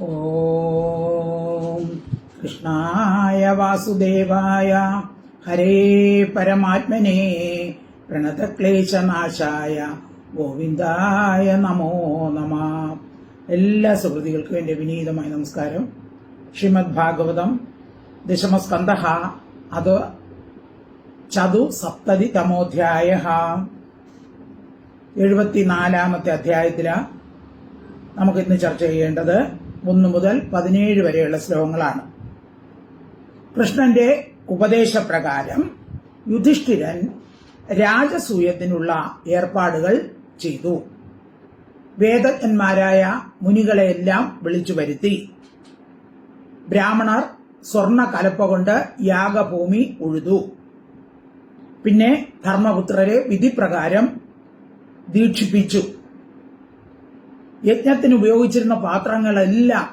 ഓം കൃഷ്ണായ വാസുദേവായ ഹരേ പരമാത്മനെ പ്രണതക്ലേശനാശായ ഗോവിന്ദായ നമോ നമ. എല്ലാ സുഹൃതികൾക്കും എന്റെ വിനീതമായ നമസ്കാരം. ശ്രീമദ് ഭാഗവതം ദശമസ്കന്ധ അത് ചതു സപ്തതി തമോധ്യായ എഴുപത്തിനാലാമത്തെ അധ്യായത്തിലാണ് നമുക്കിന്ന് ചർച്ച ചെയ്യേണ്ടത്. ഒന്ന് മുതൽ പതിനേഴ് വരെയുള്ള ശ്ലോകങ്ങളാണ്. കൃഷ്ണന്റെ ഉപദേശപ്രകാരം യുധിഷ്ഠിരൻ രാജസൂയത്തിനുള്ള ഏർപ്പാടുകൾ ചെയ്തു. വേദജ്ഞന്മാരായ മുനികളെയെല്ലാം വിളിച്ചു വരുത്തി. ബ്രാഹ്മണർ സ്വർണ കലപ്പ കൊണ്ട് യാഗഭൂമി ഉഴുതു. പിന്നെ ധർമ്മപുത്രരെ വിധിപ്രകാരം ദീക്ഷിപ്പിച്ചു. യജ്ഞത്തിന് ഉപയോഗിച്ചിരുന്ന പാത്രങ്ങളെല്ലാം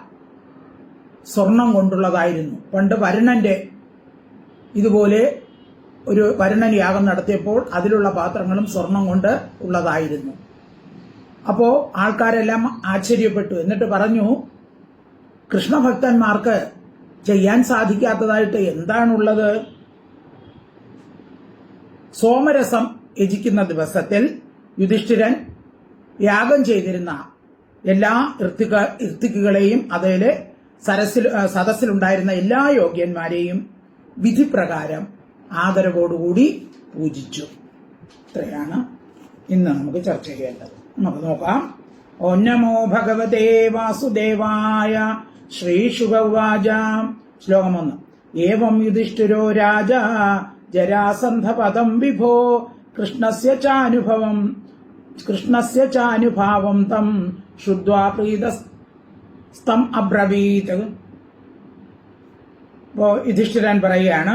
സ്വർണം കൊണ്ടുള്ളതായിരുന്നു. പണ്ട് വരുണന്റെ ഇതുപോലെ ഒരു വരുണൻ യാഗം നടത്തിയപ്പോൾ അതിലുള്ള പാത്രങ്ങളും സ്വർണം കൊണ്ട് ഉള്ളതായിരുന്നു. അപ്പോൾ ആൾക്കാരെല്ലാം ആശ്ചര്യപ്പെട്ടു. എന്നിട്ട് പറഞ്ഞു കൃഷ്ണഭക്തന്മാർക്ക് ചെയ്യാൻ സാധിക്കാത്തതായിട്ട് എന്താണുള്ളത്? സോമരസം യജിക്കുന്ന ദിവസത്തിൽ യുധിഷ്ഠിരൻ യാഗം ചെയ്തിരുന്ന എല്ലാ ഋത്തിക ഋത്തിക്കുകളെയും അതിലെ സരസിൽ സദസ്സിലുണ്ടായിരുന്ന എല്ലാ യോഗ്യന്മാരെയും വിധിപ്രകാരം ആദരവോടുകൂടി പൂജിച്ചു. ഇത്രയാണ് ഇന്ന് നമുക്ക് ചർച്ച ചെയ്യേണ്ടത്. നമുക്ക് നോക്കാം. ഒന്നമോ നമോ ഭഗവതേ വാസുദേവായ ശ്രീശുഭവാച ശ്ലോകം ഒന്ന് ഏവം യുധിഷ്ഠിരോ രാജ ജരാസന്ധപദം വിഭോ കൃഷ്ണസ്യ ചാനുഭവം കൃഷ്ണസ്യ ചാനുഭാവം തം ശുദ്ധ്വാ സ്തം അബ്രവീത് അപ്പോ യുധിഷ്ഠിരൻ പറയുകയാണ്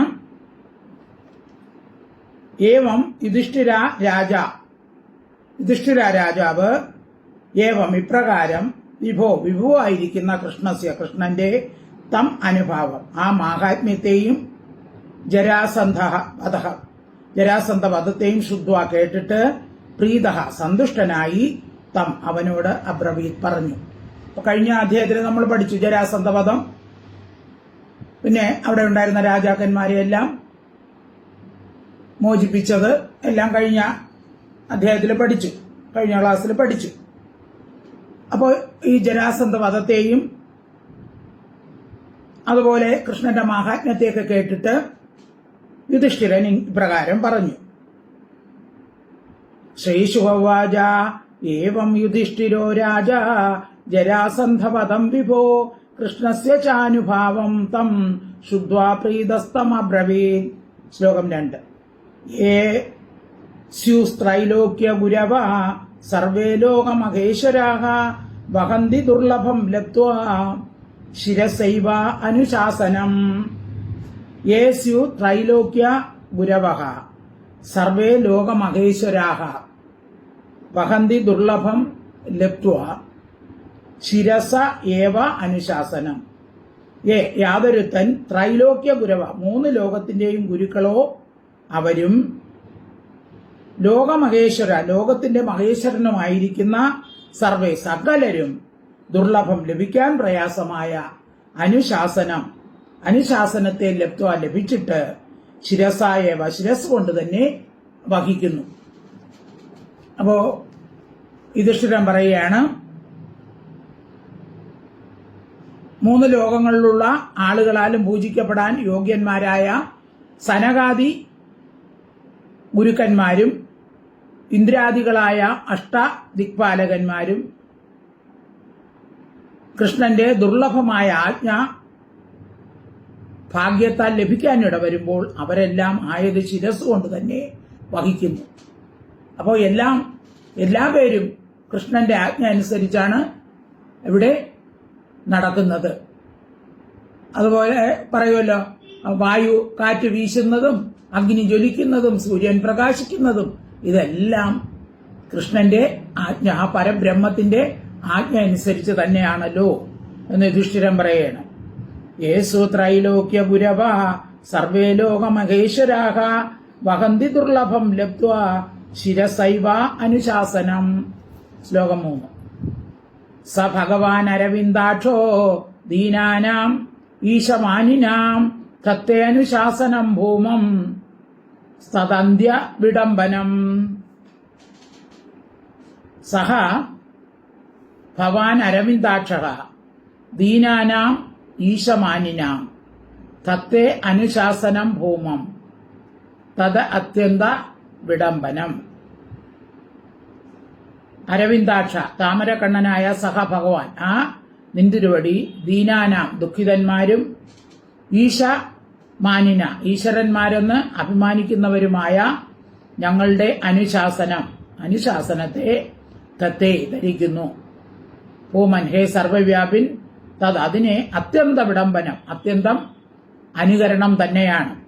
ഏവം യുധിഷ്ഠിര രാജ യുധിഷ്ഠിര രാജാവ് ഏവം ഇപ്രകാരം വിഭോ വിഭുവായിരിക്കുന്ന കൃഷ്ണസ്യ കൃഷ്ണന്റെ തം അനുഭാവം ആ മാഹാത്മ്യത്തെയും ജരാസന്ധ വധ ജരാസന്ധ വധത്തെയും ശുദ്ധ കേട്ടിട്ട് പ്രീത സന്തുഷ്ടനായി തം അവനോട് അബ്രവീത് പറഞ്ഞു. കഴിഞ്ഞ അധ്യായത്തിൽ നമ്മൾ പഠിച്ചു ജരാസന്ധവധം. പിന്നെ അവിടെ ഉണ്ടായിരുന്ന രാജാക്കന്മാരെ എല്ലാം മോചിപ്പിച്ചത് എല്ലാം കഴിഞ്ഞ അധ്യായത്തിൽ പഠിച്ചു. കഴിഞ്ഞ ക്ലാസ്സിൽ പഠിച്ചു. അപ്പോൾ ഈ ജരാസന്ധ വധത്തെയും അതുപോലെ കൃഷ്ണന്റെ മഹാത്മ്യത്തെയൊക്കെ കേട്ടിട്ട് യുധിഷ്ഠിരൻ ഇപ്രകാരം പറഞ്ഞു. ശ്രീശുഹവാച ഏവം യുധിഷ്ഠിരോ രാജ ജരാസന്ധപദം വിഭോ കൃഷ്ണസ്യ ചാനുഭാവം തം ശുദ്ധ്വാ പ്രീതസ്തമബ്രവീത് ശ്ലോകം രണ്ട്. ഏ സ്യുസ്ത്രൈലോക്യ ഗുരവ സർവേ ലോകമഹേശ്വരാഹ വഹന്തി ദുർലഭം ലബ്ധ്വാ ശിരസൈവ അനുശാസനം. ഏ സ്യു ത്രൈലോക്യ ഗുരവ സർവേ ലോകമഹേശ്വരാः വഹന്തി ദുർലഭം ലബ്ധ്വാ ശിരസ ഏവ അനുശാസനം. ഏ യാതൊരുത്തൻ ത്രൈലോക്യ ഗുരവ മൂന്ന് ലോകത്തിന്റെയും ഗുരുക്കളോ അവരും ലോകമഹേശ്വര ലോകത്തിന്റെ മഹേശ്വരനുമായിരിക്കുന്ന സർവേ സകലരും ദുർലഭം ലഭിക്കാൻ പ്രയാസമായ അനുശാസനം. അനുശാസനത്തെ ലബ്ധ്വ ലഭിച്ചിട്ട് ശിരസായവ ശിരസ് കൊണ്ട് തന്നെ വഹിക്കുന്നു. അപ്പോ യുധിഷ്ഠിരൻ പറയുകയാണ് മൂന്ന് ലോകങ്ങളിലുള്ള ആളുകളാലും പൂജിക്കപ്പെടാൻ യോഗ്യന്മാരായ സനകാദി ഗുരുക്കന്മാരും ഇന്ദ്രാദികളായ അഷ്ട ദിക്പാലകന്മാരും കൃഷ്ണന്റെ ദുർലഭമായ ആജ്ഞ ഭാഗ്യത്താൽ ലഭിക്കാനിട വരുമ്പോൾ അവരെല്ലാം ആയത് ശിരസ് കൊണ്ട് തന്നെ വഹിക്കുന്നു. അപ്പോൾ എല്ലാം എല്ലാ പേരും കൃഷ്ണന്റെ ആജ്ഞ അനുസരിച്ചാണ് ഇവിടെ നടക്കുന്നത്. അതുപോലെ പറയുമല്ലോ വായു കാറ്റ് വീശുന്നതും അഗ്നി ജ്വലിക്കുന്നതും സൂര്യൻ പ്രകാശിക്കുന്നതും ഇതെല്ലാം കൃഷ്ണന്റെ ആജ്ഞ ആ പരബ്രഹ്മത്തിന്റെ ആജ്ഞ അനുസരിച്ച് തന്നെയാണല്ലോ എന്ന് യുധിഷ്ഠിരൻ പറയണം. യേസു ത്രൈലോക്യ ഗുരവ സർവേ ലോകമഹേശ്വരാഹ വഹന്തി ദുർലഭം ലബ്ധ്വ ശിരസൈവ അനുശാസനം. ശ്ലോകം മൂന്ന്. സ ഭഗവാൻ അരവിന്ദാക്ഷോ ദീനാനാം ഈശമാനിനാം തത്തേ അനുശാസനം ഭൂമം സതന്ത്യ വിടംബനം. സഹ ഭവാൻ അരവിന്ദാക്ഷ ദീനാനാം ഈശമാനിനാം തത്തെ അനുശാസനം ഭൂമം. തത് അത്യന്ത വിഡംബനം അരവിന്ദാക്ഷ താമരക്കണ്ണനായ സഹഭഗവാൻ. ആ നിന്തിരുവടി ദീനാനാം ദുഃഖിതന്മാരും ഈശ മാനിന ഈശ്വരന്മാരെന്ന് അഭിമാനിക്കുന്നവരുമായ ഞങ്ങളുടെ അനുശാസനം. അനുശാസനത്തെ തത്തെ ധരിക്കുന്നു. ഓമൻ ഹേ സർവവ്യാപിൻ തത് അതിനെ അത്യന്ത വിടംബനം അത്യന്തം അനുകരണം തന്നെയാണ്.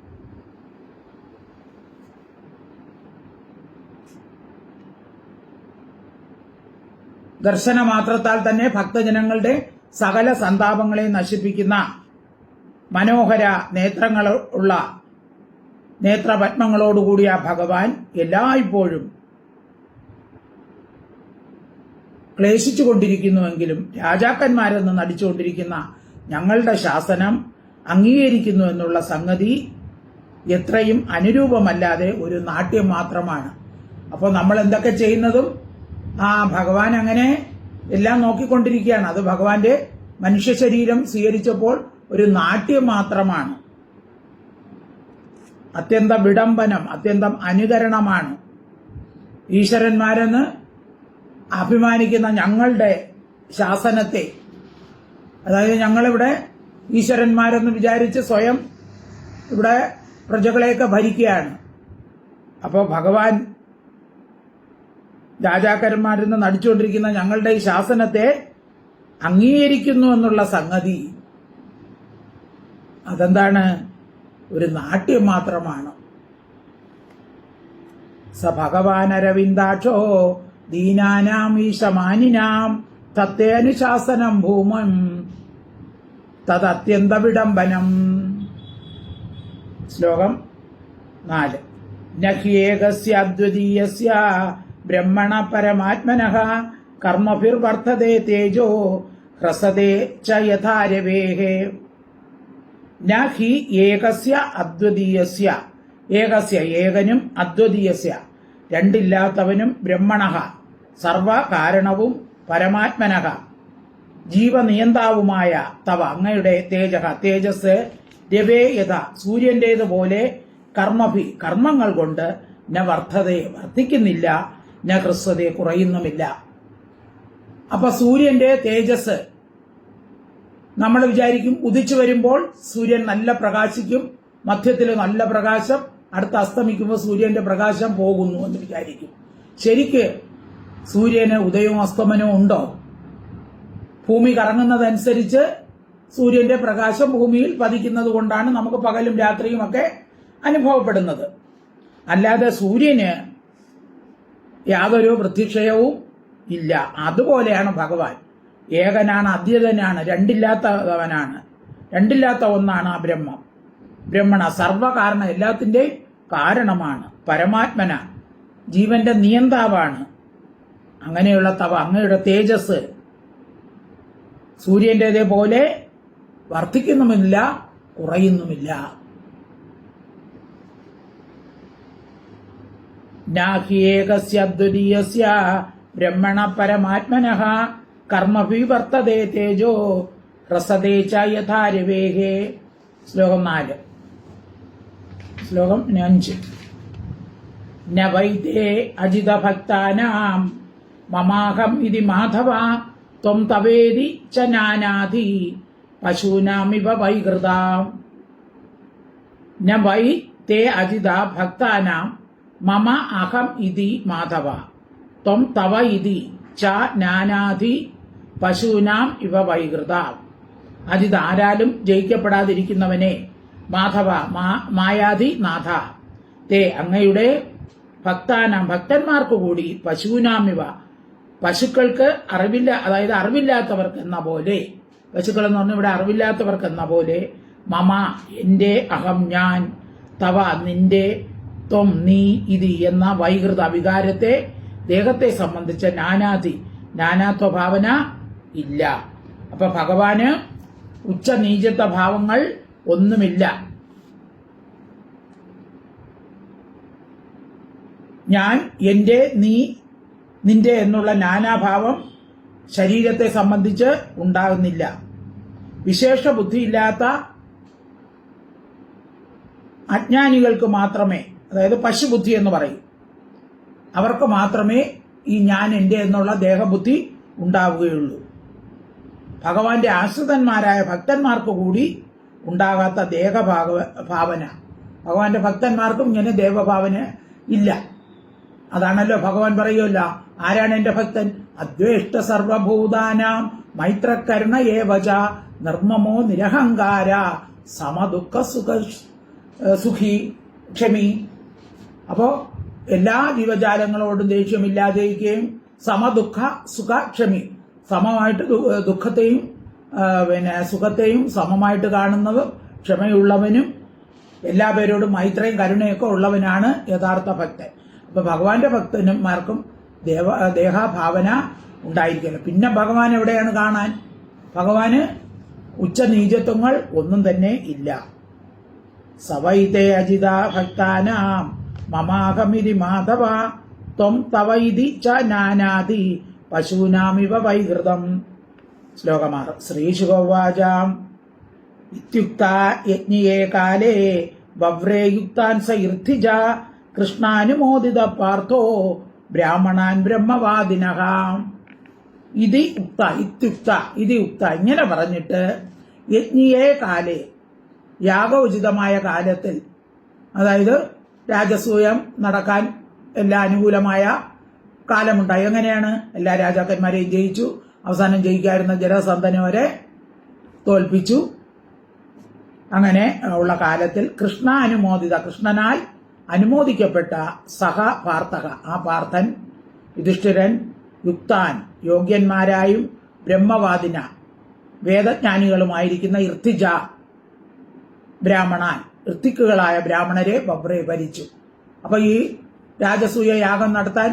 ദർശന മാത്രത്താൽ തന്നെ ഭക്തജനങ്ങളുടെ സകല സന്താപങ്ങളെ നശിപ്പിക്കുന്ന മനോഹര നേത്രങ്ങൾ ഉള്ള നേത്രപത്മങ്ങളോടുകൂടിയ ഭഗവാൻ എല്ലായ്പ്പോഴും ക്ലേശിച്ചുകൊണ്ടിരിക്കുന്നുവെങ്കിലും രാജാക്കന്മാരെന്ന് നടിച്ചുകൊണ്ടിരിക്കുന്ന ഞങ്ങളുടെ ശാസനം അംഗീകരിക്കുന്നു എന്നുള്ള സംഗതി എത്രയും അനുരൂപമല്ലാതെ ഒരു നാട്യം മാത്രമാണ്. അപ്പോൾ നമ്മൾ എന്തൊക്കെ ചെയ്യുന്നതും ആ ഭഗവാൻ അങ്ങനെ എല്ലാം നോക്കിക്കൊണ്ടിരിക്കുകയാണ്. അത് ഭഗവാന്റെ മനുഷ്യ ശരീരം സ്വീകരിച്ചപ്പോൾ ഒരു നാട്യം മാത്രമാണ്. അത്യന്തം വിടംബനം അത്യന്തം അനുകരണമാണ്. ഈശ്വരന്മാരെന്ന് അഭിമാനിക്കുന്ന ഞങ്ങളുടെ ശാസനത്തെ അതായത് ഞങ്ങളിവിടെ ഈശ്വരന്മാരെന്ന് വിചാരിച്ച് സ്വയം ഇവിടെ പ്രജകളെയൊക്കെ ഭരിക്കുകയാണ്. അപ്പോൾ ഭഗവാൻ രാജാക്കന്മാരെന്ന് നടിച്ചുകൊണ്ടിരിക്കുന്ന ഞങ്ങളുടെ ഈ ശാസനത്തെ അംഗീകരിക്കുന്നു എന്നുള്ള സംഗതി അതെന്താണ്? ഒരു നാട്യം മാത്രമാണ്. സ ഭഗവാനരവിന്ദാക്ഷോ ദീനാനാം ഈശമാനിനാം തത്തേനുശാസനം ഭൂമം തദത്യന്ത വിടംബനം ശ്ലോകം നാല്. നഹ്യേകസ്യ അദ്വിതീയസ്യ ബ്രഹ്മണ പരമാത്മന കർമ്മഭിർവർത്തതേ തേജോ ഹ്രസതേ ച യഥാരവേഹേ. ന ഹി ഏകസ്യ അദ്വിതീയസ്യ. ഏകസ്യ ഏകനും അദ്വിതീയസ്യ. രണ്ടില്ലാത്തവനും ബ്രഹ്മണ. സർവകാരണവും പരമാത്മനക ജീവനിയന്താവുമായ തവ അങ്ങയുടെ തേജ. തേജസ് രവേയത സൂര്യന്റേതുപോലെ കർമ്മഭി കർമ്മങ്ങൾ കൊണ്ട് ന വർദ്ധതയെ വർദ്ധിക്കുന്നില്ല. ന ഹ്രസ്വതയെ കുറയുന്നുമില്ല. അപ്പൊ സൂര്യന്റെ തേജസ് നമ്മൾ വിചാരിക്കും ഉദിച്ചു വരുമ്പോൾ സൂര്യൻ നല്ല പ്രകാശിക്കും മധ്യത്തിൽ നല്ല പ്രകാശം അടുത്ത് അസ്തമിക്കുമ്പോൾ സൂര്യന്റെ പ്രകാശം പോകുന്നു എന്ന് വിചാരിക്കും. ശരിക്ക് സൂര്യന് ഉദയവും അസ്തമനവും ഉണ്ടോ? ഭൂമി കറങ്ങുന്നതനുസരിച്ച് സൂര്യന്റെ പ്രകാശം ഭൂമിയിൽ പതിക്കുന്നത് കൊണ്ടാണ് നമുക്ക് പകലും രാത്രിയും ഒക്കെ അനുഭവപ്പെടുന്നത്. അല്ലാതെ സൂര്യന് യാതൊരു പ്രത്യക്ഷയവും ഇല്ല. അതുപോലെയാണ് ഭഗവാൻ. ഏകനാണ് അദ്യതനാണ് രണ്ടില്ലാത്തവനാണ്. രണ്ടില്ലാത്ത ഒന്നാണ് ആ ബ്രഹ്മം. ബ്രഹ്മണ സർവകാരണ എല്ലാത്തിന്റെയും കാരണമാണ്. പരമാത്മന. ജീവന്റെ നിയന്താവാണ്. അങ്ങനെയുള്ള തവ അങ്ങയുടെ തേജസ് സൂര്യന്റെതേ പോലെ വർദ്ധിക്കുന്നുമില്ല കുറയുന്നുമില്ല. ബ്രഹ്മണ പരമാത്മന. കർമ്മഭിവർത്തതേ തേജോ റസതേ യഥാരവേഹേ ശ്ലോകം നാല്. ശ്ലോകം അഞ്ച്. നൈതേ അജിതഭക്താനാം മമാഹം ഇതി മാധവ ത്വം തവേതി ച നാനാധി പശൂനാമിവ വൈകൃതാം. ന തേ അജിത ഭക്താനാം മമ അഹം ഇതി മാധവ. ത്വം തവ ഇതി ച നാനാധി പശൂനാം ഇവ വൈകൃത. അതിതാരാലും ജയിക്കപ്പെടാതിരിക്കുന്നവനെ മാധവ മായാതി നാഥ. തേ അങ്ങയുടെ ഭക്താനാം ഭക്തന്മാർക്ക് കൂടി പശുവിനാമിവ പശുക്കൾക്ക് അറിവില്ല അതായത് അറിവില്ലാത്തവർക്ക് എന്ന പോലെ പശുക്കൾ എന്ന് പറഞ്ഞാൽ ഇവിടെ അറിവില്ലാത്തവർക്ക് എന്ന പോലെ മമ എന്റെ അഹം ഞാൻ തവ നിന്റെ ത്വം നീ ഇതി എന്ന വൈകൃത വികാരത്തെ ദേഹത്തെ സംബന്ധിച്ച നാനാതി നാനാത്വ ഭാവന ഇല്ല. അപ്പൊ ഭഗവാന് ഉച്ച നീചത്വ ഭാവങ്ങൾ ഒന്നുമില്ല. ഞാൻ എന്റെ നീ നിന്റെ എന്നുള്ള നാനാഭാവം ശരീരത്തെ സംബന്ധിച്ച് ഉണ്ടാകുന്നില്ല. വിശേഷ ബുദ്ധിയില്ലാത്ത അജ്ഞാനികൾക്ക് മാത്രമേ അതായത് പശുബുദ്ധി എന്ന് പറയും. അവർക്ക് മാത്രമേ ഈ ഞാൻ എന്റെ എന്നുള്ള ദേഹബുദ്ധി ഉണ്ടാവുകയുള്ളൂ. ഭഗവാന്റെ ആശ്രിതന്മാരായ ഭക്തന്മാർക്ക് കൂടി ഉണ്ടാകാത്ത ദേഹഭാഗ ഭാവന. ഭഗവാന്റെ ഭക്തന്മാർക്കും ഇങ്ങനെ ദേവഭാവന ഇല്ല. അതാണല്ലോ ഭഗവാൻ പറയുമല്ല ആരാണ് എന്റെ ഭക്തൻ? അദ്വേഷ്ട സർവഭൂതാനാം മൈത്രകരുണ ഏവച നിർമ്മമോ നിരഹങ്കാര സമദുഃഖ സുഖ സുഖി ക്ഷമി അപ്പോ എല്ലാ ജീവജാലങ്ങളോടും ദേഷ്യമില്ലാതിരിക്കുകയും സമദുഃഖ സുഖ ക്ഷമി സമമായിട്ട് ദുഃഖത്തെയും പിന്നെ സുഖത്തെയും സമമായിട്ട് കാണുന്നതും ക്ഷമയുള്ളവനും എല്ലാ പേരോടും മൈത്രയും കരുണയൊക്കെ ഉള്ളവനാണ് യഥാർത്ഥ ഭക്തൻ. അപ്പൊ ഭഗവാന്റെ ഭക്തന്മാർക്കും ദേവ ദേഹാഭാവന ഉണ്ടായിരിക്കില്ല. പിന്നെ ഭഗവാൻ എവിടെയാണ് കാണാൻ? ഭഗവാന് ഉച്ചനീചത്വങ്ങൾ ഒന്നും തന്നെ ഇല്ല. സവൈതേ അജിത ഭക്താനാം. മമാഹമിതി മാധവ ത്വം തവ ഇതി ച നാനാതി പശൂനാമിവ വൈകൃതം. ശ്ലോകമാർ. ശ്രീശുഗോവാചാം ഇത്യുക്ത യജ്ഞിയേ കാലേ വവ്രേയുക്താൻ സ ഇർത്ഥിജ കൃഷ്ണാനുമോദിത പാർത്ഥോ ബ്രാഹ്മണാൻ ബ്രഹ്മവാദിനഹാം. ഇതി ഉക്ത ഇത്യുക്ത ഇതി ഉക്ത. ഇങ്ങനെ പറഞ്ഞിട്ട് യജ്ഞിയേ കാലേ യാഗോചിതമായ കാലത്തിൽ അതായത് രാജസൂയം നടക്കാൻ എല്ലാ അനുകൂലമായ കാലമുണ്ടായി. എങ്ങനെയാണ്? എല്ലാ രാജാക്കന്മാരെയും ജയിച്ചു. അവസാനം ജയിക്കായിരുന്ന ജലസന്ധനെ വരെ തോൽപ്പിച്ചു. അങ്ങനെ ഉള്ള കാലത്തിൽ കൃഷ്ണ അനുമോദിത കൃഷ്ണനാൽ അനുമോദിക്കപ്പെട്ട സഹ പാർത്ഥക ആ പാർത്ഥൻ യുധിഷ്ഠിരൻ യുക്താൻ യോഗ്യന്മാരായും ബ്രഹ്മവാദിന വേദജ്ഞാനികളുമായിരിക്കുന്ന ഇർത്തിജ ബ്രാഹ്മണാൻ ഋത്തിക്കുകളായ ബ്രാഹ്മണരെ ബബ്രെ ഭരിച്ചു അപ്പൊ ഈ രാജസൂയ യാഗം നടത്താൻ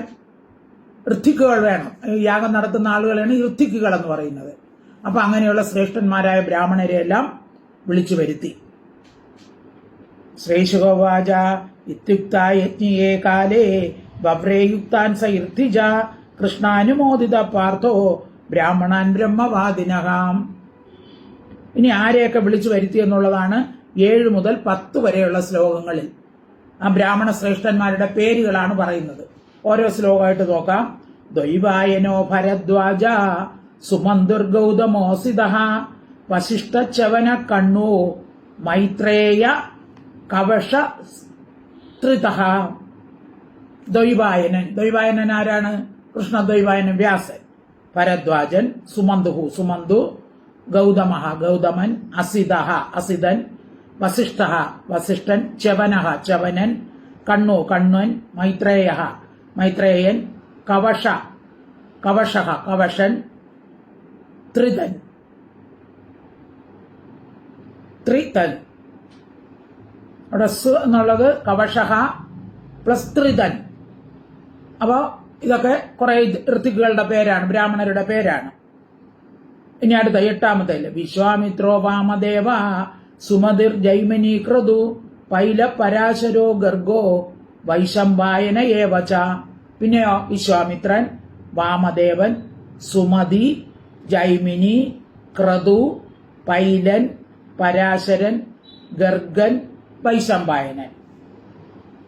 ഋത്തിക്കുകൾ വേണം. യാഗം നടത്തുന്ന ആളുകളാണ് ഈ ഋത്തിക്കുകൾ എന്ന് പറയുന്നത്. അപ്പൊ അങ്ങനെയുള്ള ശ്രേഷ്ഠന്മാരായ ബ്രാഹ്മണരെ എല്ലാം വിളിച്ചു വരുത്തി. ശ്രേഷുഗോവാച ഇത്യുക്ത യജ്ഞയെ കാലേ ബബ്രേയുക്താൻ സ ഇർത്തിജ കൃഷ്ണാനുമോദിത പാർത്ഥോ ബ്രാഹ്മണാൻ ബ്രഹ്മവാദിനഹാം. ഇനി ആരെയൊക്കെ വിളിച്ചു വരുത്തി എന്നുള്ളതാണ് ഏഴ് മുതൽ പത്ത് വരെയുള്ള ശ്ലോകങ്ങളിൽ. ആ ബ്രാഹ്മണ ശ്രേഷ്ഠന്മാരുടെ പേരുകളാണ് പറയുന്നത്. ഓരോ ശ്ലോകമായിട്ട് നോക്കാം. ദ്വൈവായനോ ഭരദ്വാജ സുമന്തുർഗൗതമോസിത ചവന കണ്ണു മൈത്രേയ കവഷ ത്രിത ദ്വൈവായനൻ ദ്വൈവായനൻ ആരാണ്? കൃഷ്ണദ്വൈവായനൻ വ്യാസൻ. ഭരദ്വാജൻ സുമന്തുഹു സുമന്തു ഗൗതമ ഗൗതമൻ അസിത അസിതൻ വസിഷ്ഠ വസിഷ്ഠൻ ചവന ചവനൻ കണ്ണു കണ്ണൻ മൈത്രേയ മൈത്രേയൻ കവഷ കവഷ കവഷൻ ത്രിതൻ. ത്രിതൻ. അവിടെ സ് എന്നുള്ളത് കവഷഹ പ്ലസ് ത്രിതൻ. അപ്പോൾ ഇതൊക്കെ കുറെ ഋത്തിക്കുകളുടെ പേരാണ് ബ്രാഹ്മണരുടെ പേരാണ്. ഇനി അടുത്ത എട്ടാമത്തെ വിശ്വാമിത്രോ വാമദേവ സുമതിർ ജൈമിനി ക്രതു പൈല പരാശരോ ഗർഗോ വൈശംബായന ഏവച. പിന്നെയോ വിശ്വാമിത്രൻ വാമദേവൻ സുമതി ജൈമിനി ക്രതു പൈലൻ പരാശരൻ ഗർഗൻ വൈശംബായനൻ.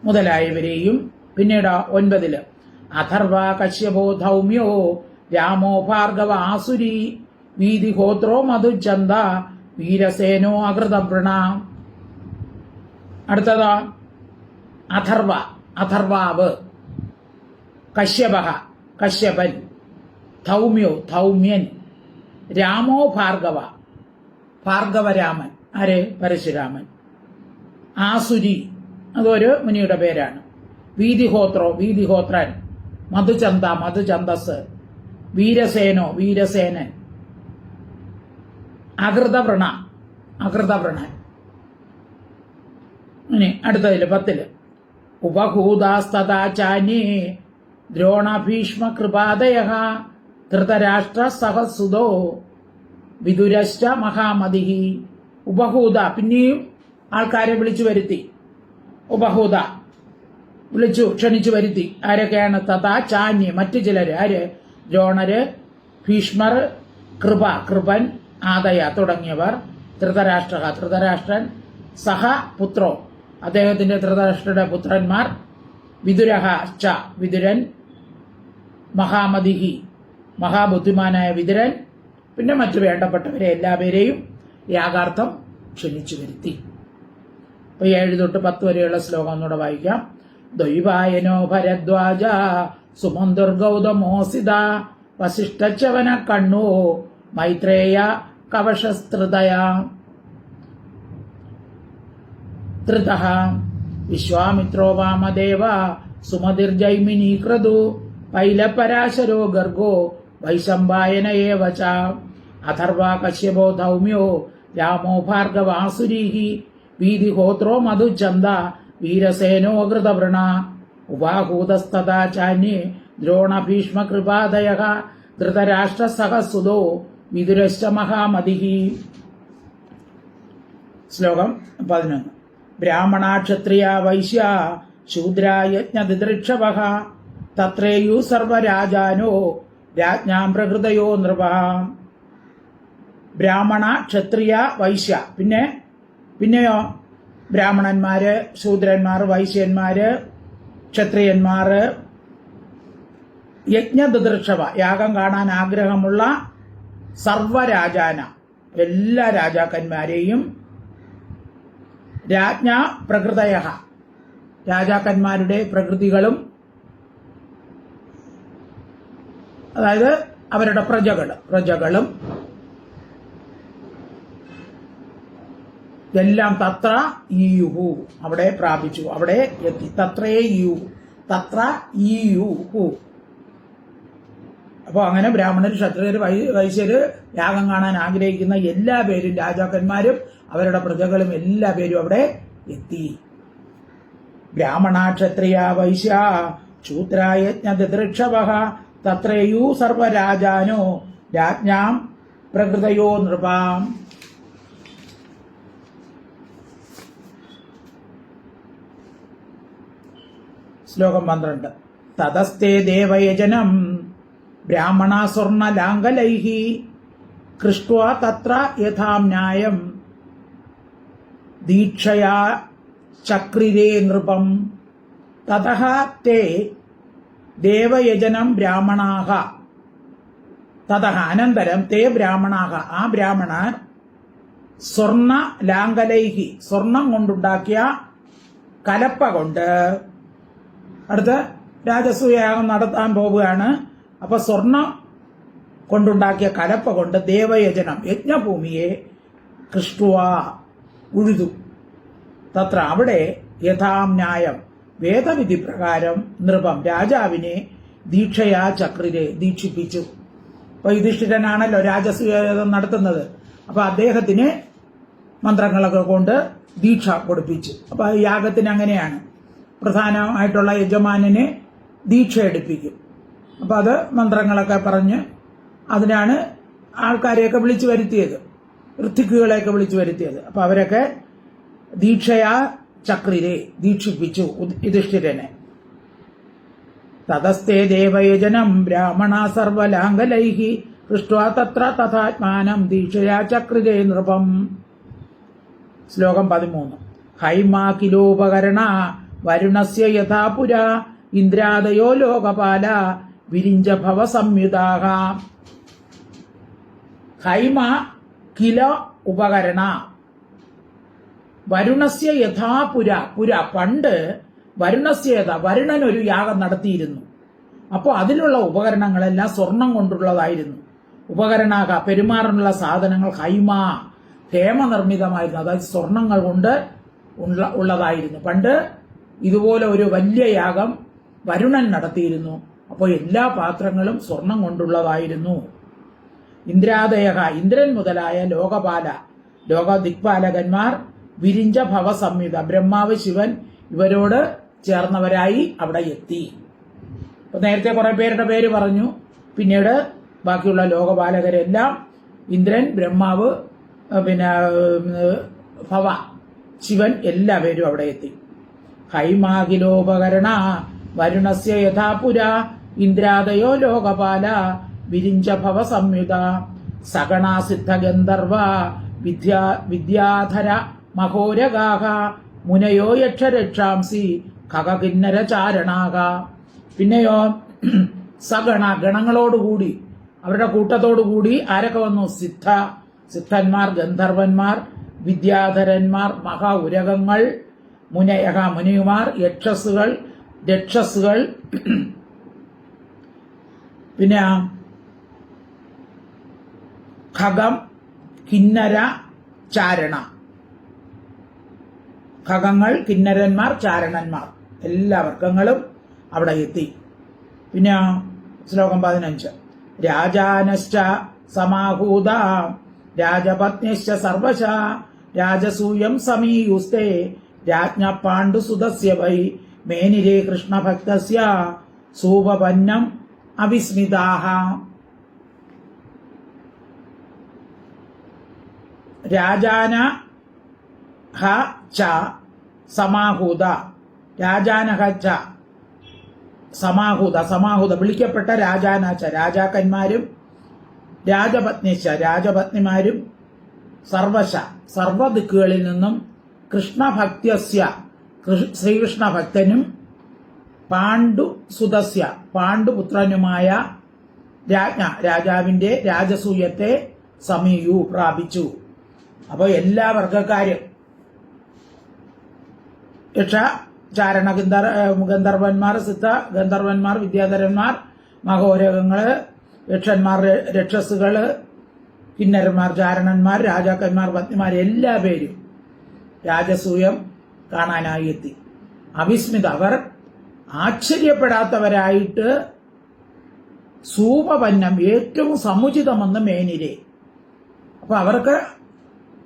മുതലായവരെയും പിന്നീട് ഒൻപതിൽ. അഥർവ കശ്യപോ ധൗമ്യോ രാമോ ഭാർഗവ ആസുരി വീതിഹോത്രോ മധുചന്ദ വീരസേനോ അകൃതവൃണ. അടുത്തതാ അഥർവ അഥർവാവ് കശ്യപ കശ്യപൻ ധൗമ്യോ ധൗമ്യൻ രാമോ ഭാർഗവ ഭാർഗവരാമൻ. ആരെ? പരശുരാമൻ. ആസുരി അതൊരു മുനിയുടെ പേരാണ്. വീതിഹോത്രോ വീതിഹോത്രൻ മധുചന്ത മധുചന്ദസ് വീരസേനോ വീരസേനൻ. അകൃതവൃണ അകൃതവൃണൻ ഇനി അടുത്തതിൽ പത്തിൽ. ഉപഹൂതാസ്തദാചാന്യേ ദ്രോണഭീഷ്മ കൃപാദയ ധൃതരാഷ്ട്ര സഹസുതോ വിദുരശ്ച മഹാമതി. ഉപഹൂത പിന്നെയും ആൾക്കാരെ വിളിച്ചു വരുത്തി. ഉപഹൂത വിളിച്ചു ക്ഷണിച്ചു വരുത്തി. ആരൊക്കെയാണ്? തഥാ ചാന്യ മറ്റു ചിലര്. ആര്? ദ്രോണര് ഭീഷ്മർ കൃപ കൃപൻ ആദയ തുടങ്ങിയവർ ധൃതരാഷ്ട്ര ധൃതരാഷ്ട്രൻ സഹ പുത്രോ. അദ്ദേഹത്തിന്റെ ധൃതരാഷ്ട്രയുടെ പുത്രന്മാർ വിതുരഹ ച വിതുരൻ മഹാമതിഹി മഹാബുദ്ധിമാനായ വിതുരൻ പിന്നെ മറ്റു വേണ്ടപ്പെട്ടവരെ എല്ലാവരെയും യാഗാർത്ഥം ക്ഷണിച്ചു വരുത്തി. അപ്പൊ ഏഴ് തൊട്ട് പത്ത് വരെയുള്ള ശ്ലോകം ഒന്നുകൂടെ വായിക്കാം. ദൈവായനോ ഭരദ്വാജ സുമന്തുർ ഗൗതമോസിത വസിഷ്ഠച്ചവന കണ്ണു മൈത്രേയ കവശസ്തൃതയ. ധൃത. വിശ്വാമിത്രോ വാമദേവ സുമതിർജൈമിനീകൃതു പൈലപരാശരോ ഗർഗോ വൈശംബായന ഏവ ച. അഥർവ കശ്യപോ ധൗമ്യോ രാമോ ഭാർഗവാസുരീഹി വീതിഹോത്രോ മധുചന്ദ വീരസേനോ കൃതവൃണ ഉപാഹൂതസ്തഥാ ചാന്യേ ദ്രോണ ഭീഷ്മ കൃപാദയ ധൃതരാഷ്ട്ര സഹസുതോ വിതുരശ്ച മഹാമതിഹി ശ്ലോകം പതിനൊന്ന്. ബ്രാഹ്മണ ക്ഷത്രിയ വൈശ്യ ശൂദ്ര യജ്ഞദിദൃക്ഷവ തത്രേയു സർവരാജാനോ രാജ്ഞാം പ്രകൃതയോ നൃപ. ബ്രാഹ്മണ ക്ഷത്രിയ വൈശ്യ. പിന്നെ പിന്നെയോ? ബ്രാഹ്മണന്മാര് ശൂദ്രന്മാർ വൈശ്യന്മാര് ക്ഷത്രിയന്മാര് യജ്ഞദൃക്ഷവ യാഗം കാണാൻ ആഗ്രഹമുള്ള സർവരാജാന. എല്ലാ രാജാക്കന്മാരെയും രാജ്ഞ പ്രകൃതയ രാജാക്കന്മാരുടെ പ്രകൃതികളും അതായത് അവരുടെ പ്രജകൾ പ്രജകളും. എല്ലാം തത്ര ഈയുഹു. അവിടെ പ്രാപിച്ചു. അവിടെ എത്തി. തത്രേ യു തത്ര ഈയുഹു. അപ്പോൾ അങ്ങനെ ബ്രാഹ്മണർ ക്ഷത്രിയർ വൈ- വൈശ്യര് യാഗം കാണാൻ ആഗ്രഹിക്കുന്ന എല്ലാ പേരും രാജാക്കന്മാരും അവരുടെ പ്രജകളും എല്ലാ പേരും അവിടെ എത്തി. ബ്രാഹ്മണ ക്ഷത്രിയ വൈശ്യ ശൂദ്രായജ്ഞദൃക്ഷവ തത്രയൂ സർവരാജാനോ രാജ്ഞാം പ്രകൃതയോ നൃപാം. ശ്ലോകം പന്ത്രണ്ട്. തതസ്തേ ദേവയജനം ബ്രാഹ്മണ സ്വർണ ലാംഗലൈഹ കൃഷ്ട്വാ തത്ര യഥാം ന്യായം ദീക്ഷയാ ചക്രിരേ നൃപം. തതഃ തേ ദേവയജനം ബ്രാഹ്മണാഹ. തഥ അനന്തരം തേ ബ്രാഹ്മണാഹ. ആ ബ്രാഹ്മണർ സ്വർണ ലാംഗലൈഹി സ്വർണം കൊണ്ടുണ്ടാക്കിയ കലപ്പ കൊണ്ട്. അടുത്ത് രാജസൂയാഗം നടത്താൻ പോവുകയാണ്. അപ്പൊ സ്വർണം കൊണ്ടുണ്ടാക്കിയ കലപ്പ കൊണ്ട് ദേവയജനം യജ്ഞഭൂമിയെ കൃഷ്ടുവ ഉഴുതു. തത്ര അവിടെ യഥാം ന്യായം. വേദവിധി പ്രകാരം നൃപം രാജാവിനെ ദീക്ഷയാ ചക്രിരെ ദീക്ഷിപ്പിച്ചു. അപ്പൊ യുധിഷ്ഠിരനാണല്ലോ രാജസൂയാഗം നടത്തുന്നത്. അപ്പൊ അദ്ദേഹത്തിന് മന്ത്രങ്ങളൊക്കെ കൊണ്ട് ദീക്ഷ കൊടുപ്പിച്ചു. അപ്പൊ യാഗത്തിന് അങ്ങനെയാണ്. പ്രധാനമായിട്ടുള്ള യജമാനനെ ദീക്ഷ എടുപ്പിക്കും അപ്പൊ അത് മന്ത്രങ്ങളൊക്കെ പറഞ്ഞ് അതിനാണ് ആൾക്കാരെയൊക്കെ വിളിച്ചു വരുത്തിയത്. ഋത്തിക്കുകളെയൊക്കെ വിളിച്ചു വരുത്തിയത്. അപ്പോൾ അവരൊക്കെ ദീക്ഷയാ ചക്രിരെ ദീക്ഷിപ്പിച്ചു യുധിഷ്ഠിരനെ. തതസ്തേ ദേവയജനം ബ്രാഹ്മണ സർവലാംഗലൈഹി ദൃഷ്ട്വാ തത്ര തഥാത്മാനം ദീക്ഷയാ ചക്രിരെ നൃപം. ശ്ലോകം പതിമൂന്ന്. ഹൈമാ കിലോപകരണ വരുണസ്യ യഥാപുര ഇന്ദ്രാദയോ ലോകപാല വിരിഞ്ച ഭവ സംയുതാഹ ഹൈമ കില ഉപകരണ. വരുണസ്യ യഥാപുര പുര പണ്ട് വരുണസ്യത വരുണൻ ഒരു യാഗം നടത്തിയിരുന്നു. അപ്പോൾ അതിലുള്ള ഉപകരണങ്ങളെല്ലാം സ്വർണം കൊണ്ടുള്ളതായിരുന്നു. ഉപകരണാക പെരുമാറാനുള്ള സാധനങ്ങൾ ഹൈമ ഹേമനിർമ്മിതമായിരുന്നു അതായത് സ്വർണങ്ങൾ കൊണ്ട് ഉള്ളതായിരുന്നു. പണ്ട് ഇതുപോലെ ഒരു വലിയ യാഗം വരുണൻ നടത്തിയിരുന്നു. അപ്പോൾ എല്ലാ പാത്രങ്ങളും സ്വർണം കൊണ്ടുള്ളതായിരുന്നു. ഇന്ദ്രാദയഹ ഇന്ദ്രൻ മുതലായ ലോകപാല ലോക ദിക്പാലകന്മാർ വിരിഞ്ച ഭവസംയുത ബ്രഹ്മാവ് ശിവൻ ഇവരോട് ചേർന്നവരായി അവിടെ എത്തി. അപ്പൊ നേരത്തെ കുറെ പേരുടെ പേര് പറഞ്ഞു. പിന്നീട് ബാക്കിയുള്ള ലോകപാലകരെല്ലാം ഇന്ദ്രൻ ബ്രഹ്മാവ് പിന്നെ ഭവ ശിവൻ എല്ലാവരും അവിടെ എത്തി. ഹൈമാകിലോപകരണ വരുണസ്യ യഥാപുര ഇന്ദ്രാദയോ ലോകപാല വിരിഞ്ച ഭവസംയുത സംയുത സഗണാസിദ്ധഗന്ധർവ വിദ്യാ വിദ്യാധര മഹോരഗാഹ മുനയോ യക്ഷരക്ഷാംസി ഖഗകിന്നര ചാരണാക പിന്നെയോ സഗണ ഗണങ്ങളോടുകൂടി അവരുടെ കൂട്ടത്തോടുകൂടി ആരൊക്കെ വന്നു? സിദ്ധ സിദ്ധന്മാർ ഗന്ധർവന്മാർ വിദ്യാധരന്മാർ മഹാ ഉരകങ്ങൾ മുനയഹ മുനിയുമാർ യക്ഷസുകൾ രക്ഷസുകൾ പിന്നെ ഖഗം കിന്നര ചാരണ. ഖഗങ്ങൾ കിന്നരന്മാർ ചാരണന്മാർ. എല്ലാ വർഗങ്ങളും അവിടെ എത്തി. പിന്നെ ശ്ലോകം പതിനഞ്ച്. രാജാനശ്ച സമാഹൂത രാജപത്നിശ്ച സർവശ രാജസൂയം സമീയുസ്തേ രാജ്ഞ പാണ്ഡുസുതസ്യ വൈ മേനിരേ കൃഷ്ണഭക്തസ്യ സൂപപന്നം അവിസ്മിതാഹ. രാജാന ഹ ച സമാഹൂത. ഹ ച സമാഹൂത സമാഹൂത. വിളിക്കപ്പെട്ട രാജാനാച്ച രാജാക്കന്മാരും രാജപത്നിച്ച രാജപത്നിമാരും സർവശ സർവദിക്കുകളിൽ നിന്നും കൃഷ്ണഭക്തസ്യ ശ്രീകൃഷ്ണഭക്തനും ശ്രീകൃഷ്ണ ഭക്തനും പാണ്ഡു സുതസ്യ പാണ്ഡുപുത്രനുമായ രാജ്ഞ രാജാവിന്റെ രാജസൂയത്തെ സമീയു പ്രാപിച്ചു. അപ്പോൾ എല്ലാ വർഗക്കാരും യക്ഷ ചാരണ ഗന്ധർ ഗന്ധർവന്മാർ സിദ്ധ ഗന്ധർവന്മാർ വിദ്യാധരന്മാർ മഹോരകങ്ങൾ യക്ഷന്മാർ രക്ഷസുകൾ കിന്നരന്മാർ ചാരണന്മാർ രാജാക്കന്മാർ പത്നിമാർ എല്ലാ പേരും രാജസൂയം കാണാനായി എത്തി. അവിസ്മിത അവർ ആശ്ചര്യപ്പെടാത്തവരായിട്ട് സൂപപന്നം ഏറ്റവും സമുചിതമെന്ന് മേനിരെ അപ്പൊ അവർക്ക്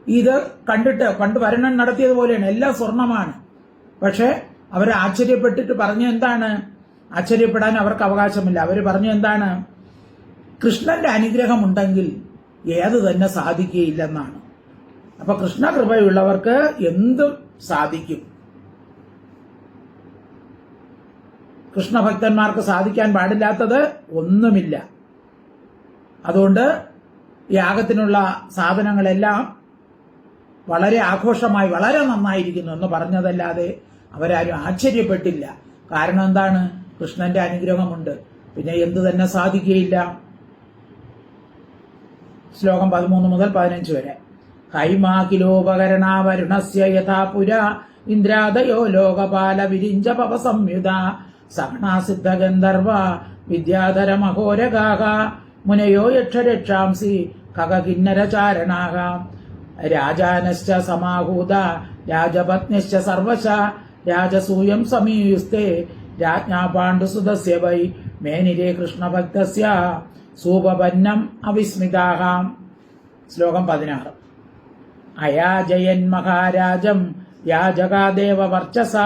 ഇത് കണ്ടിട്ട് പണ്ട് വരണൻ നടത്തിയതുപോലെയാണ് എല്ലാം സ്വർണമാണ്. പക്ഷെ അവർ ആശ്ചര്യപ്പെട്ടിട്ട് പറഞ്ഞു എന്താണ്? ആശ്ചര്യപ്പെടാൻ അവർക്ക് അവകാശമില്ല. അവർ പറഞ്ഞു എന്താണ്? കൃഷ്ണന്റെ അനുഗ്രഹം ഉണ്ടെങ്കിൽ ഏത് തന്നെ സാധിക്കുകയില്ലെന്നാണ്. അപ്പൊ കൃഷ്ണകൃപയുള്ളവർക്ക് എന്തും സാധിക്കും. കൃഷ്ണഭക്തന്മാർക്ക് സാധിക്കാൻ പാടില്ലാത്തത് ഒന്നുമില്ല. അതുകൊണ്ട് യാഗത്തിനുള്ള സാധനങ്ങളെല്ലാം വളരെ ആഘോഷമായി വളരെ നന്നായിരിക്കുന്നു എന്ന് പറഞ്ഞതല്ലാതെ അവരാരും ആശ്ചര്യപ്പെട്ടില്ല. കാരണം എന്താണ്? കൃഷ്ണന്റെ അനുഗ്രഹമുണ്ട്. പിന്നെ എന്തു തന്നെ സാധിക്കുകയില്ല. ശ്ലോകം പതിമൂന്ന് മുതൽ പതിനഞ്ച് വരെ. ഹൈമാകിലോപകരണാവരുണസ്യ യഥാ ഇന്ദ്രാദയോ ലോകപാല വിരിഞ്ച പവ സംയുത സഹണാസിദ്ധ ഗന്ധർവ വിദ്യാധര മഹോരഗാഹ മുനയോ യക്ഷരക്ഷാംസി കകകിന്നരചാരണാഹ. രാജാനശ്ച സമാഹൂത രാജപത്നിശ്ച സർവശ രാജസൂയം സമീയുസ്തേ രാജ്ഞാ പാണ്ഡുസുതസ്യ വൈ മേനിരേ കൃഷ്ണഭക്തസ്യ സൂപപന്നം അവിസ്മിതാഹ. ശ്ലോകം പതിനാറ്. അയാജയൻ മഹാരാജം യാജകാദേവ വർച്ചസ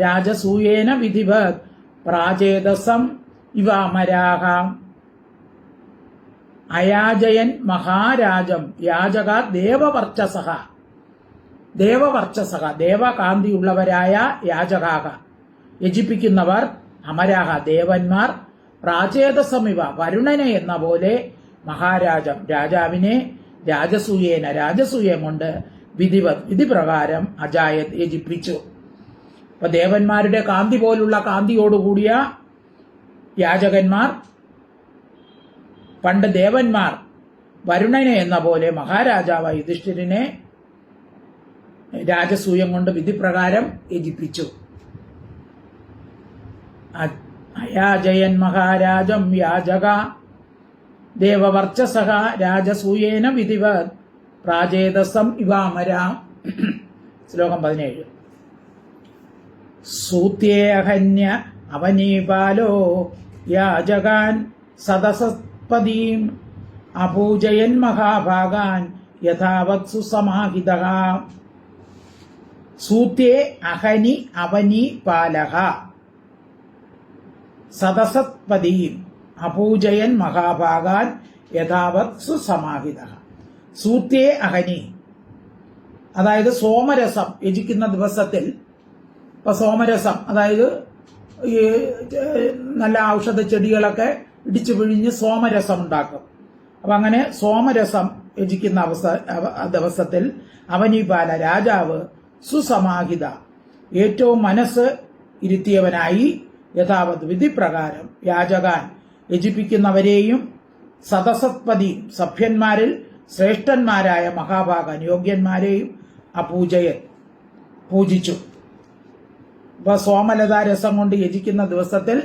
രാജസൂയേന വിധിവത് പ്രാചേതസം ഇവ അമരാഹ അയാജയൻ മഹാരാജം യാചക ദേവവർച്ചസഹ. ദേവവർച്ചസഹ ദേവകാന്തിയുള്ളവരായ യാചകാഹ. യജിപ്പിക്കുന്നവർ അമരാഹ ദേവന്മാർ പ്രാചേതസമിവ വരുണനെ എന്ന പോലെ മഹാരാജം രാജാവിനെ രാജസൂയേന രാജസൂയം കൊണ്ട് വിധിവത് വിധിപ്രകാരം അജായത് യജിപ്പിച്ചു. അപ്പൊ ദേവന്മാരുടെ കാന്തി പോലുള്ള കാന്തിയോടുകൂടിയ യാചകന്മാർ പണ്ട് ദേവന്മാർ വരുണനെ എന്ന പോലെ മഹാരാജാവ് യുധിഷ്ഠിരനെ രാജസൂയം കൊണ്ട് വിധിപ്രകാരം യജിപ്പിച്ചു അയാജയൻ മഹാരാജം യാചക ദേവവർച്ചസഹ രാജസൂയേന വിധിവത് പ്രാചേതസം ഇവാമര. ശ്ലോകം പതിനേഴ്. സൂത്യേഹന്യ അവനീപാലോ യാചകാൻ സദസപതീം അപൂജയൻ മഹാഭാഗാൻ യഥാവത് സുസമാഹിത സൂത്യേ അഹനി അവനി പാലഹ. സദസത്പതിയും അപൂജയൻ മഹാഭാഗാൻ യഥാവത് സുസമാഹിത സൂത്യേ അഹനി. അതായത് സോമരസം യജിക്കുന്ന ദിവസത്തിൽ ഇപ്പൊ സോമരസം അതായത് ഈ നല്ല ഔഷധ ചെടികളൊക്കെ ഇടിച്ചു പിഴിഞ്ഞ് സോമരസം ഉണ്ടാക്കും. അപ്പൊ അങ്ങനെ സോമരസം യജിക്കുന്ന അവസ്ഥ അവ- ദിവസത്തിൽ അവനിപാല രാജാവ് സുസമാഹിത ഏറ്റവും മനസ്സ് ഇരുത്തിയവനായി യഥാവത് വിധിപ്രകാരം യാചകാൻ യജിപ്പിക്കുന്നവരെയും സദസത്പതി സഭ്യന്മാരിൽ ശ്രേഷ്ഠന്മാരായ മഹാഭാഗൻ യോഗ്യന്മാരെയും അപൂജയൻ പൂജിച്ചു. ഇപ്പൊ സോമലതാ രസം കൊണ്ട് യജിക്കുന്ന ദിവസത്തിൽ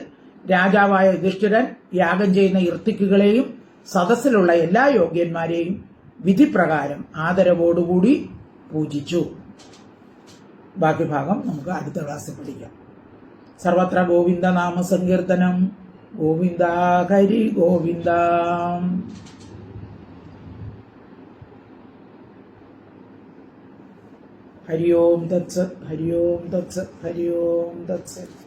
രാജാവായ യുധിഷ്ഠിരൻ യാഗം ചെയ്യുന്ന ഇർത്തിക്കുകളെയും സദസ്സിലുള്ള എല്ലാ യോഗ്യന്മാരെയും വിധിപ്രകാരം ആദരവോടുകൂടി പൂജിച്ചു. ബാക്കി ഭാഗം നമുക്ക് അടുത്ത ക്ലാസ്സിൽ പഠിക്കാം. സർവത്ര ഗോവിന്ദ നാമ സങ്കീർത്തനം ഗോവിന്ദ ഹരി ഗോവിന്ദ. ഹരി ഓം തത്സത് ഹരി ഓം തത്സത് ഹരി ഓം തത്സത്